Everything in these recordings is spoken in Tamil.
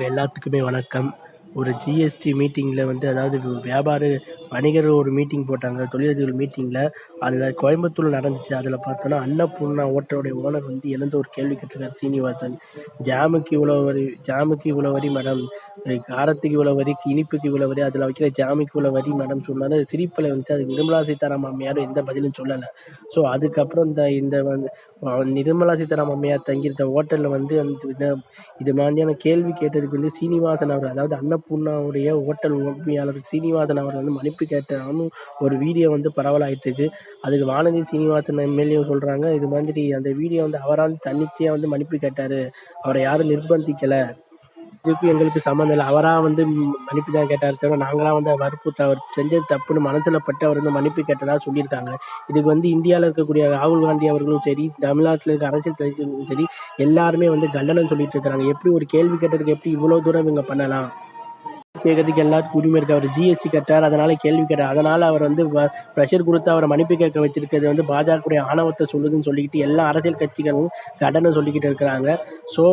எல்லாத்துக்குமே வணக்கம். ஒரு ஜிஎஸ்டி மீட்டிங்கில் வந்து அதாவது வியாபார வணிகர் ஒரு மீட்டிங் போட்டாங்க தொழிலதிபர் மீட்டிங்கில் அதில் கோயம்புத்தூரில் நடந்துச்சு. அதில் பார்த்தோன்னா அன்னபூர்ணா ஹோட்டலுடைய ஓனர் வந்து எழுந்து ஒரு கேள்வி கேட்டிருக்காரு சீனிவாசன். ஜாமுக்கு இவ்வளோ வரி ஜாமுக்கு இவ்வளோ வரி மேடம் காரத்துக்கு இவ்வளோ வரி இனிப்புக்கு இவ்வளோ வரி அதில் வைக்கிற ஜாமுக்கு இவ்வளோ வரி மேடம் சொன்னாரு. சிரிப்பில் வந்துச்சு. அது நிர்மலா சீதாராமன் அம்மையாரும் எந்த பதிலும் சொல்லலை. ஸோ அதுக்கப்புறம் இந்த இந்த வந்து நிர்மலா சீதாராமன் அம்மையார் தங்கியிருந்த ஹோட்டலில் வந்து அந்த இது மாதிரியான கேள்வி கேட்டதுக்கு வந்து சீனிவாசன் அவர் அதாவது அன்னபூர்ணாவுடைய ஹோட்டல் உரிமையாளர் சீனிவாசன் அவர் வந்து மன்னிப்பு கேட்டாலும் ஒரு வீடியோ வந்து பரவலாயிட்டு இருக்கு அதுக்கு வானதி சீனிவாசன் எம்எல்ஏ சொல்கிறாங்க இது மாதிரி அந்த வீடியோ வந்து அவரால் தன்னிச்சையாக வந்து மன்னிப்பு கேட்டார். அவரை யாரும் நிர்பந்திக்கலை. இதுக்கும் எங்களுக்கு சம்மந்தம் இல்லை. அவராக வந்து மன்னிப்பு தான் கேட்டார் தவிர நாங்களாம் வந்து வற்புறுத்த அவர் செஞ்சது தப்புன்னு மனசில் பட்டு அவர் வந்து மன்னிப்பு கேட்டதாக சொல்லியிருக்காங்க. இதுக்கு வந்து இந்தியாவில் இருக்கக்கூடிய ராகுல் காந்தி அவர்களும் சரி தமிழ்நாட்டில் இருக்க அரசியல் தலைவர்களும் சரி எல்லாருமே வந்து கண்டனம் சொல்லிட்டு இருக்கிறாங்க. எப்படி ஒரு கேள்வி கேட்டதுக்கு எப்படி இவ்வளோ தூரம் இவங்க பண்ணலாம்? கேட்கறதுக்கு எல்லாத்துக்கும் உரிமை இருக்குது அவர் ஜிஎஸ்டி கட்டார் அதனால் கேள்வி கேட்டார். அதனால் அவர் வந்து ப்ரெஷர் கொடுத்து அவரை மன்னிப்பு கேட்க வச்சிருக்கிறது வந்து பாஜகவுடைய ஆணவத்தை சொல்லுதுன்னு சொல்லிக்கிட்டு எல்லா அரசியல் கட்சிகளும் கடனை சொல்லிக்கிட்டு இருக்கிறாங்க. ஸோ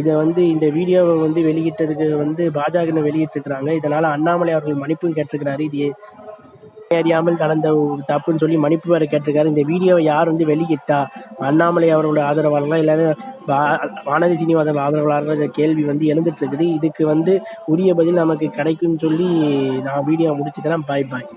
இதை வந்து இந்த வீடியோவை வந்து வெளியிட்டதுக்கு வந்து பாஜக வெளியிட்டிருக்கிறாங்க. இதனால் அண்ணாமலை அவர்கள் மன்னிப்பும் கேட்டிருக்கிறாரு. இது அறியாமல் நடந்த தப்புன்னு சொல்லி மன்னிப்பு வேறு கேட்டிருக்காரு. இந்த வீடியோவை யார் வந்து வெளியிட்டா? அண்ணாமலை அவர்களோட ஆதரவாளர்களா? இல்லை வானதி சீனிவாசன் ஆதரவாளர்கள்? கேள்வி வந்து எழுந்துட்டு இருக்குது இதுக்கு வந்து உரிய பதில் நமக்கு கிடைக்கும்னு சொல்லி நான் வீடியோ முடிச்சுக்கிறேன். பாய் பாய்.